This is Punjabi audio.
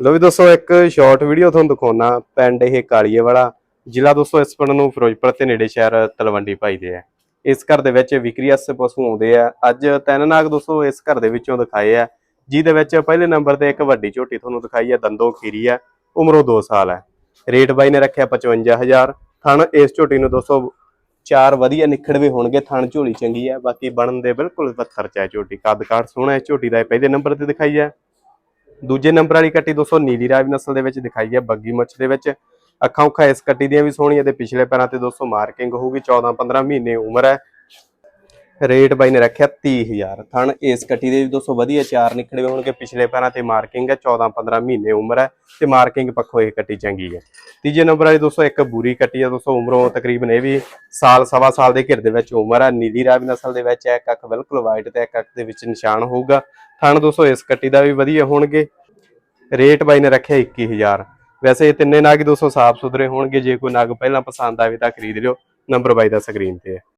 ਲੋ ਵੀ ਦੋਸਤੋ, ਇੱਕ ਸ਼ਾਰਟ ਵੀਡੀਓ ਤੁਹਾਨੂੰ ਦਿਖਾਉਣਾ ਪਿੰਡ ਇਹ ਕਾਲੀਏ ਵਾਲਾ ਜ਼ਿਲ੍ਹਾ ਦੋਸਤੋ, ਇਸ ਪਿੰਡ ਨੂੰ ਫਿਰੋਜ਼ਪੁਰ ਤੇ ਨੇੜੇ ਸ਼ਹਿਰ ਤਲਵੰਡੀ ਭਾਈਦੇ ਆ। ਇਸ ਘਰ ਦੇ ਵਿੱਚ ਵਿਕਰੀ ਪਸ਼ੂ ਆਉਂਦੇ ਆ। ਅੱਜ ਤਿੰਨ ਨਾਗ ਦੋਸਤੋ, ਇਸ ਘਰ ਦੇ ਵਿੱਚੋਂ ਦਿਖਾਏ ਆ। ਜਿਹਦੇ ਵਿੱਚ ਪਹਿਲੇ ਨੰਬਰ ਤੇ ਇੱਕ ਵੱਡੀ ਝੋਟੀ ਤੁਹਾਨੂੰ ਦਿਖਾਈ ਹੈ ਦੰਦੋ ਖੀਰੀ ਆ। ਉਮਰੋਂ 2 ਸਾਲ ਹੈ ਰੇਟ ਬਾਈ ਨੇ ਰੱਖਿਆ 55000 ਥਣ ਇਸ ਝੋਟੀ ਨੂੰ ਦੋਸਤੋ, ਚਾਰ ਵਧੀਆ ਨਿਖੜਵੇ ਹੋਣਗੇ, ਥਣ ਝੋਲੀ ਚੰਗੀ ਹੈ ਬਾਕੀ ਬਣਨ ਦੇ ਬਿਲਕੁਲ ਪੱਥਰ ਚ ਹੈ ਝੋਟੀ। ਕੱਦ ਕਾਠ ਸੋਹਣਾ ਹੈ ਝੋਟੀ ਦਾ, ਇਹ ਪਹਿਲੇ ਨੰਬਰ ਤੇ ਦਿਖਾਈ ਹੈ ਦੂਜੇ ਨੰਬਰ ਵਾਲੀ ਕੱਟੀ ਦੋਸਤੋ ਨੀਲੀ ਰਾਵੀ ਨਸਲ ਦੇ ਵਿੱਚ ਦਿਖਾਈ ਹੈ, ਬੱਗੀ ਮੱਛ ਦੇ ਵਿੱਚ। ਅੱਖਾਂ ਉੱਖਾਂ ਇਸ ਕੱਟੀ ਦੀਆਂ ਵੀ ਸੋਹਣੀਆਂ ਤੇ ਪਿਛਲੇ ਪੈਰਾਂ ਤੇ ਦੋਸਤੋ ਮਾਰਕਿੰਗ ਹੋਊਗੀ 14 15 ਮਹੀਨੇ ਉਮਰ ਹੈ। ਰੇਟ ਬਾਈ ਨੇ ਰੱਖਿਆ 30000 ਥਣ ਇਸ ਕੱਟੀ ਦੇ ਵੀ ਦੋਸਤੋ ਵਧੀਆ ਚਾਰ ਨਿਕੜੇ ਹੋਣਗੇ। ਪਿਛਲੇ ਪੈਰਾਂ ਤੇ ਮਾਰਕਿੰਗ ਹੈ 14 15 ਮਹੀਨੇ ਉਮਰ ਹੈ ਤੇ ਮਾਰਕਿੰਗ ਪੱਖੋਂ ਇਹ ਕੱਟੀ ਚੰਗੀ ਹੈ। ਤੀਜੇ ਨੰਬਰ ਵਾਲੀ ਦੋਸਤੋ ਇੱਕ ਬੂਰੀ ਕੱਟੀ ਹੈ ਦੋਸਤੋ, ਉਮਰੋਂ ਤਕਰੀਬਨ ਇਹ ਵੀ ਸਾਲ, ਸਵਾ ਸਾਲ ਦੇ ਘਿਰ ਦੇ ਵਿੱਚ ਉਮਰ ਹੈ। ਨੀਲੀ ਰਾਵੀ ਨਸਲ ਦੇ ਵਿੱਚ ਇੱਕ ਅੱਖ ਬਿਲਕੁਲ ਵਾਈਟ ਤੇ ਇੱਕ ਅੱਖ ਦੇ ਵਿੱਚ ਨਿਸ਼ਾਨ ਹੋਊਗਾ। ਥਣ ਦੋਸਤੋ ਇਸ ਕੱਟੀ ਦਾ ਵੀ ਵਧੀਆ ਹੋਣਗੇ। ਰੇਟ ਬਾਈ ਨੇ ਰੱਖਿਆ 21000 ਵੈਸੇ ਇਹ ਤਿੰਨੇ ਨਾਗ ਦੋਸਤੋ ਸਾਫ਼ ਸੁਥਰੇ ਹੋਣਗੇ। ਜੇ ਕੋਈ ਨਾਗ ਪਹਿਲਾਂ ਪਸੰਦ ਆਵੇ ਤਾਂ ਖਰੀਦ ਲਿਓ। ਨੰਬਰ ਬਾਈ ਦਾ ਸਕਰੀਨ ਤੇ ਹੈ।